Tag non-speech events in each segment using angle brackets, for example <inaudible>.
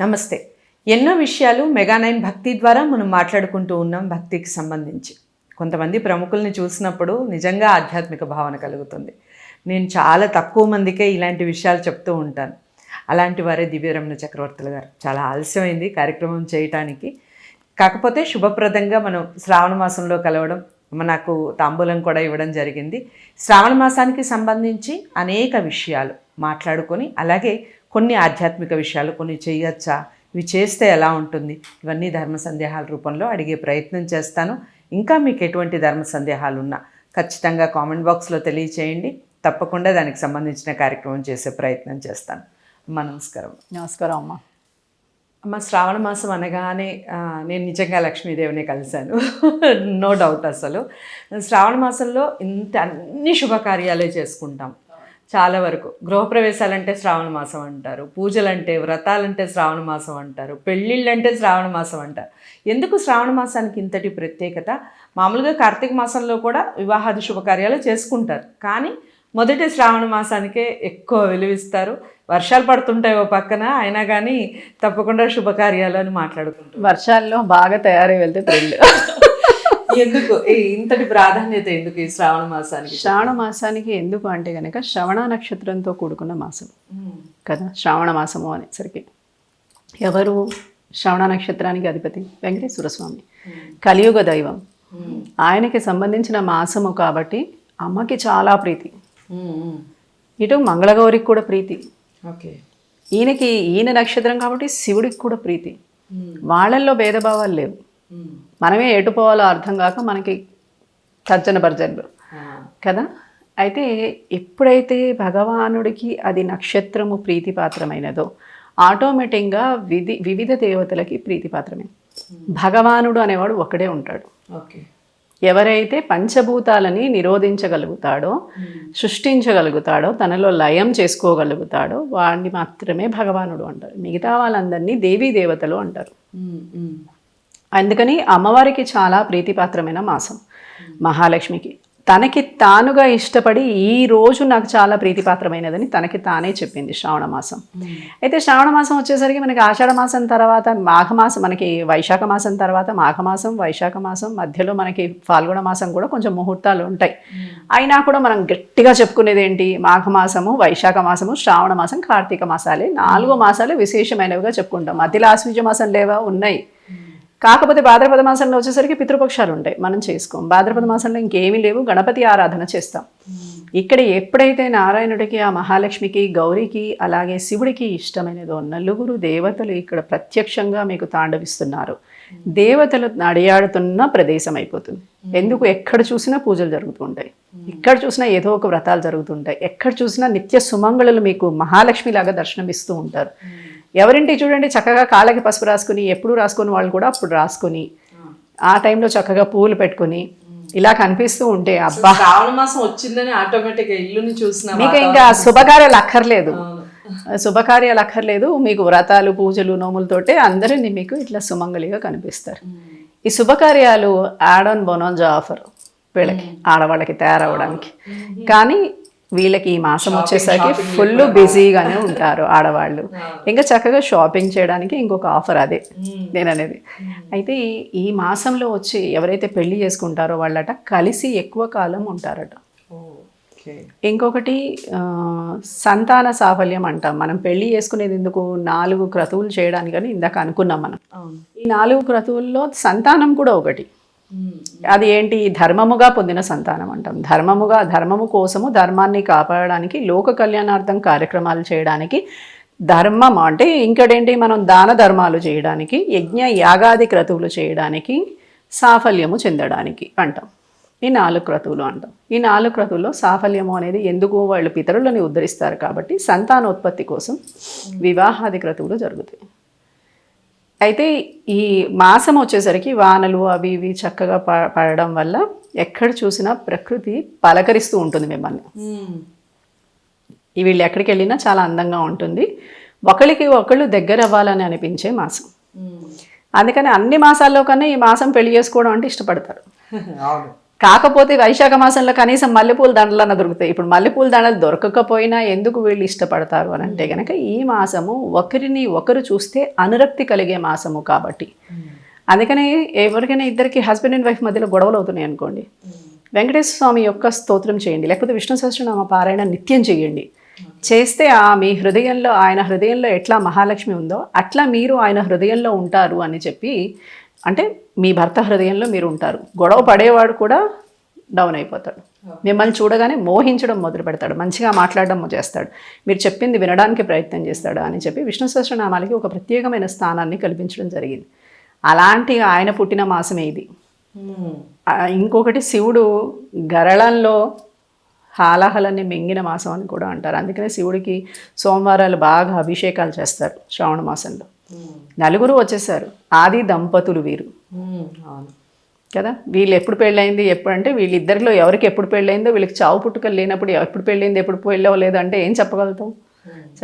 నమస్తే. ఎన్నో విషయాలు మెగానైన్ భక్తి ద్వారా మనం మాట్లాడుకుంటూ ఉన్నాం భక్తికి సంబంధించి. కొంతమంది ప్రముఖుల్ని చూసినప్పుడు నిజంగా ఆధ్యాత్మిక భావన కలుగుతుంది. నేను చాలా తక్కువ మందికే ఇలాంటి విషయాలు చెప్తూ ఉంటాను. అలాంటి వారే దివ్యరమణ చక్రవర్తులు గారు. చాలా ఆలస్యమైంది కార్యక్రమం చేయటానికి. కాకపోతే శుభప్రదంగా మనం శ్రావణ మాసంలో కలవడం నాకు తాంబూలం కూడా ఇవ్వడం జరిగింది. శ్రావణ మాసానికి సంబంధించి అనేక విషయాలు. మాట్లాడుకొని అలాగే కొన్ని ఆధ్యాత్మిక విషయాలు కొన్ని చేయొచ్చా? ఇవి చేస్తే ఎలా ఉంటుంది? ఇవన్నీ ధర్మ సందేహాల రూపంలో అడిగే ప్రయత్నం చేస్తాను. ఇంకా మీకు ఎటువంటి ధర్మ సందేహాలు ఉన్నా ఖచ్చితంగా కామెంట్ బాక్స్లో తెలియచేయండి. తప్పకుండా దానికి సంబంధించిన కార్యక్రమం చేసే ప్రయత్నం చేస్తాను. అమ్మ నమస్కారం. నమస్కారం అమ్మ. అమ్మ శ్రావణ మాసం అనగానే నేను నిజంగా లక్ష్మీదేవిని కలిశాను. <laughs> నో డౌట్ అసలు. శ్రావణ మాసంలో ఇంత అన్ని శుభకార్యాలే చేసుకుంటాం. చాలా వరకు. గృహప్రవేశాలంటే శ్రావణ మాసం అంటారు. పూజలంటే వ్రతాలంటే శ్రావణ మాసం అంటారు. పెళ్ళిళ్ళంటే శ్రావణ మాసం అంటారు. ఎందుకు శ్రావణ మాసానికి ఇంతటి ప్రత్యేకత? మామూలుగా కార్తీక మాసంలో కూడా వివాహాది శుభకార్యాలు చేసుకుంటారు. కానీ మొదటి శ్రావణ మాసానికే ఎక్కువ విలువిస్తారు. వర్షాలు పడుతుంటాయి ఓ పక్కన అయినా కానీ తప్పకుండా శుభకార్యాలు అని మాట్లాడుకుంటారు. వర్షాల్లో బాగా తయారై వెళ్తే థ్రిల్. ఎందుకు? ఇంతటి ప్రాధాన్యత ఎందుకు ఈ శ్రావణ మాసానికి? శ్రావణ మాసానికి ఎందుకు అంటే కనుక శ్రవణ నక్షత్రంతో కూడుకున్న మాసం. కదా? శ్రావణ మాసము అనేసరికి. ఎవరు? శ్రవణ నక్షత్రానికి అధిపతి? వెంకటేశ్వర స్వామి. కలియుగ దైవం. ఆయనకి సంబంధించిన మాసము కాబట్టి అమ్మకి చాలా ప్రీతి. ఇటు మంగళగౌరికి కూడా ప్రీతి. ఓకే. ఈయనకి ఈయన నక్షత్రం కాబట్టి శివుడికి కూడా ప్రీతి. వాళ్ళల్లో భేదభావాలు లేవు. మనమే ఎటు పోవాలో అర్థం కాక మనకి తర్జన భర్జనలు. కదా? అయితే ఎప్పుడైతే భగవానుడికి అది నక్షత్రము ప్రీతిపాత్రమైనదో ఆటోమేటిక్గా విధి వివిధ దేవతలకి ప్రీతిపాత్రమే. భగవానుడు అనేవాడు ఒకడే ఉంటాడు. ఓకే. ఎవరైతే పంచభూతాలని నిరోధించగలుగుతాడో సృష్టించగలుగుతాడో తనలో లయం చేసుకోగలుగుతాడో వాడిని మాత్రమే భగవానుడు అంటారు. మిగతా వాళ్ళందరినీ దేవీ దేవతలు అంటారు. అందుకని అమ్మవారికి చాలా ప్రీతిపాత్రమైన మాసం మహాలక్ష్మికి. తనకి తానుగా ఇష్టపడి ఈ రోజు నాకు చాలా ప్రీతిపాత్రమైనదని తనకి తానే చెప్పింది శ్రావణ మాసం. అయితే శ్రావణ మాసం వచ్చేసరికి మనకి ఆషాఢ మాసం తర్వాత మాఘమాసం మనకి వైశాఖ మాసం తర్వాత మాఘమాసం వైశాఖ మాసం మధ్యలో మనకి ఫాల్గుణ మాసం కూడా కొంచెం ముహూర్తాలు ఉంటాయి. అయినా కూడా మనం గట్టిగా చెప్పుకునేది ఏంటి? మాఘమాసము వైశాఖ మాసము శ్రావణ మాసం కార్తీక మాసాలే. నాలుగు మాసాలు విశేషమైనవిగా చెప్పుకుంటాం. మధ్యలో ఆశ్వీజ మాసం లేవా? ఉన్నాయి. కాకపోతే భాద్రపద మాసంలో వచ్చేసరికి పితృపక్షాలు ఉంటాయి. మనం చేసుకోం. భాద్రపద మాసంలో ఇంకేమీ లేవు. గణపతి ఆరాధన చేస్తాం. ఇక్కడ ఎప్పుడైతే నారాయణుడికి ఆ మహాలక్ష్మికి గౌరికి అలాగే శివుడికి ఇష్టమైనదో నలుగురు దేవతలు ఇక్కడ ప్రత్యక్షంగా మీకు తాండవిస్తున్నారు. దేవతలు నడియాడుతున్న ప్రదేశం అయిపోతుంది. ఎందుకు? ఎక్కడ చూసినా పూజలు జరుగుతుంటాయి ఎక్కడ చూసినా ఏదో ఒక వ్రతాలు జరుగుతుంటాయి ఎక్కడ చూసినా నిత్య సుమంగళులు మీకు మహాలక్ష్మి లాగా దర్శనమిస్తూ ఉంటారు. ఎవరింటి చూడండి చక్కగా కాళ్ళకి పసుపు రాసుకుని ఎప్పుడు రాసుకుని వాళ్ళు కూడా అప్పుడు రాసుకుని ఆ. టైంలో చక్కగా పూలు పెట్టుకుని ఇలా కనిపిస్తూ ఉంటే అబ్బా! శ్రావణ మాసం వచ్చిందని ఆటోమేటిక్ ఇల్లుని చూసిన మీకు ఇంకా శుభకార్యాలు అక్కర్లేదు. <laughs> శుభకార్యాలు అక్కర్లేదు. మీకు వ్రతాలు పూజలు నోములతోటే అందరినీ మీకు ఇట్లా సుమంగళిగా కనిపిస్తారు. ఈ శుభకార్యాలు యాడ్ ఆన్ బొనాంజా ఆఫర్ వీళ్ళకి ఆడవాళ్ళకి తయారవడానికి కానీ వీళ్ళకి ఈ మాసం వచ్చేసరికి ఫుల్ బిజీగానే <laughs> ఉంటారు ఆడవాళ్ళు. ఇంకా చక్కగా షాపింగ్ చేయడానికి ఇంకొక ఆఫర్ అదే నేను అనేది అయితే ఈ- మాసంలో వచ్చి ఎవరైతే పెళ్ళి చేసుకుంటారో వాళ్ళట కలిసి ఎక్కువ కాలం ఉంటారట. ఇంకొకటి సంతాన సాఫల్యం అంటాం మనం. పెళ్ళి చేసుకునేది ఎందుకు? నాలుగు క్రతువులు చేయడానికని ఇందాక అనుకున్నాం మనం. ఈ నాలుగు క్రతువుల్లో సంతానం కూడా ఒకటి. అది ఏంటి? ధర్మముగా పొందిన సంతానం అంటాం. ధర్మముగా ధర్మము కోసము ధర్మాన్ని కాపాడడానికి లోక కళ్యాణార్థం కార్యక్రమాలు చేయడానికి ధర్మం అంటే ఇంకటేంటి? మనం దాన ధర్మాలు చేయడానికి యజ్ఞ యాగాది క్రతువులు చేయడానికి సాఫల్యము చెందడానికి అంటాం. ఈ నాలుగు క్రతువులు అంటాం. ఈ నాలుగు క్రతువుల్లో సాఫల్యము అనేది ఎందుకు వాళ్ళు పితరులని ఉద్ధరిస్తారు కాబట్టి సంతానోత్పత్తి కోసం వివాహాది క్రతువులు జరుగుతాయి. అయితే ఈ మాసం వచ్చేసరికి వానలు అవి ఇవి చక్కగా ప పడడం వల్ల ఎక్కడ చూసినా ప్రకృతి పలకరిస్తూ ఉంటుంది మిమ్మల్ని. వీళ్ళు ఎక్కడికి వెళ్ళినా చాలా అందంగా ఉంటుంది. ఒకరికి ఒకళ్ళు దగ్గర అవ్వాలని అనిపించే మాసం. అందుకని అన్ని మాసాల్లో కన్నా ఈ మాసం పెళ్ళి చేసుకోవడం అంటే ఇష్టపడతారు. <laughs> అవును. కాకపోతే వైశాఖ మాసంలో కనీసం మల్లెపూల దండలన్న దొరుకుతాయి. ఇప్పుడు మల్లెపూల దండలు దొరకకపోయినా ఎందుకు వీళ్ళు ఇష్టపడతారు అని అంటే కనుక ఈ మాసము ఒకరిని ఒకరు చూస్తే అనురక్తి కలిగే మాసము కాబట్టి. అందుకని ఎవరికైనా ఇద్దరికి హస్బెండ్ అండ్ వైఫ్ మధ్యలో గొడవలు అవుతున్నాయి అనుకోండి. వెంకటేశ్వర స్వామి యొక్క స్తోత్రం చేయండి. లేకపోతే విష్ణు సహస్రనామ పారాయణ నిత్యం చేయండి. చేస్తే ఆ మీ హృదయంలో ఆయన హృదయంలో ఎట్లా మహాలక్ష్మి ఉందో అట్లా మీరు ఆయన హృదయంలో ఉంటారు అని చెప్పి అంటే మీ భర్త హృదయంలో మీరు ఉంటారు. గొడవ పడేవాడు కూడా డౌన్ అయిపోతాడు. మిమ్మల్ని చూడగానే మోహించడం మొదలు పెడతాడు. మంచిగా మాట్లాడడం చేస్తాడు. మీరు చెప్పింది వినడానికి ప్రయత్నం చేస్తాడు అని చెప్పి విష్ణు సహస్రనామాలకి ఒక ప్రత్యేకమైన స్థానాన్ని కల్పించడం జరిగింది. అలాంటి ఆయన పుట్టిన మాసమే ఇది. ఇంకొకటి శివుడు గరళంలో హాలాహలాన్ని మింగిన మాసం అని కూడా అంటారు. అందుకనే శివుడికి సోమవారాలు బాగా అభిషేకాలు చేస్తారు శ్రావణ మాసంలో. నలుగురు వచ్చేసారు. ఆది దంపతులు వీరు. కదా? వీళ్ళు ఎప్పుడు పెళ్ళైంది ఎప్పుడు అంటే వీళ్ళిద్దరిలో ఎవరికి ఎప్పుడు పెళ్ళైందో వీళ్ళకి చావు పుట్టుకలు లేనప్పుడు ఎప్పుడు పెళ్ళైంది ఎప్పుడు పెళ్ళో లేదు అంటే ఏం చెప్పగలుగుతాం?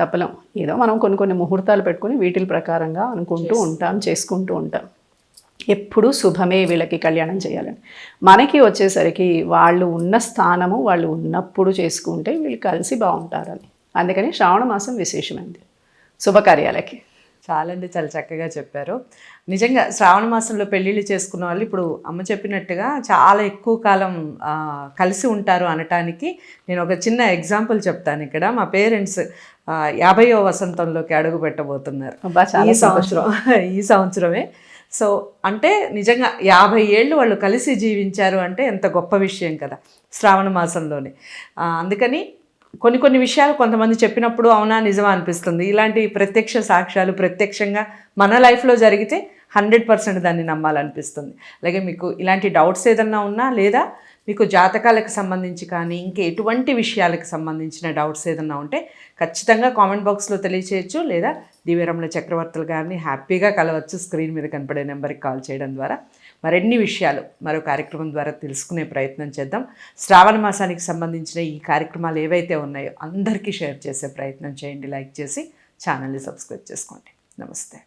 చెప్పలేం. ఏదో మనం కొన్ని కొన్ని ముహూర్తాలు పెట్టుకుని వీటిల ప్రకారంగా అనుకుంటూ ఉంటాం చేసుకుంటూ ఉంటాం. ఎప్పుడూ శుభమే వీళ్ళకి కళ్యాణం చేయాలని. మనకి వచ్చేసరికి వాళ్ళు ఉన్న స్థానము వాళ్ళు ఉన్నప్పుడు చేసుకుంటే వీళ్ళు కలిసి బాగుంటారని. అందుకని శ్రావణ మాసం విశేషమైంది. శుభకార్యాలకి. చాలా అండి చాలా చక్కగా చెప్పారు. నిజంగా శ్రావణ మాసంలో పెళ్ళిళ్ళు చేసుకున్న వాళ్ళు ఇప్పుడు అమ్మ చెప్పినట్టుగా చాలా ఎక్కువ కాలం కలిసి ఉంటారు అనటానికి. నేను ఒక చిన్న ఎగ్జాంపుల్ చెప్తాను ఇక్కడ. మా పేరెంట్స్ యాభైవ వసంతంలోకి అడుగు పెట్టబోతున్నారు. ఈ సంవత్సరం <laughs> ఈ సంవత్సరమే. సో అంటే నిజంగా యాభై ఏళ్ళు వాళ్ళు కలిసి జీవించారు అంటే ఎంత గొప్ప విషయం కదా శ్రావణ మాసంలోనే. అందుకని కొన్ని కొన్ని విషయాలు కొంతమంది చెప్పినప్పుడు అవునా నిజమా అనిపిస్తుంది. ఇలాంటి ప్రత్యక్ష సాక్ష్యాలు ప్రత్యక్షంగా మన లైఫ్లో జరిగితే హండ్రెడ్ పర్సెంట్ దాన్ని నమ్మాలనిపిస్తుంది. అలాగే మీకు ఇలాంటి డౌట్స్ ఏదన్నా ఉన్నా లేదా మీకు జాతకాలకు సంబంధించి కానీ ఇంకా ఎటువంటి విషయాలకు సంబంధించిన డౌట్స్ ఏదన్నా ఉంటే ఖచ్చితంగా కామెంట్ బాక్స్లో తెలియచేయచ్చు లేదా దివ్యరమణ చక్రవర్తులు గారిని హ్యాపీగా కలవచ్చు స్క్రీన్ మీద కనపడే నెంబర్కి కాల్ చేయడం ద్వారా. మరిన్ని విషయాలు మరో కార్యక్రమం ద్వారా తెలుసుకునే ప్రయత్నం చేద్దాం. శ్రావణ మాసానికి సంబంధించిన ఈ కార్యక్రమాలు ఏవైతే ఉన్నాయో అందరికీ షేర్ చేసే ప్రయత్నం చేయండి. లైక్ చేసి ఛానల్ని సబ్స్క్రైబ్ చేసుకోండి. నమస్తే.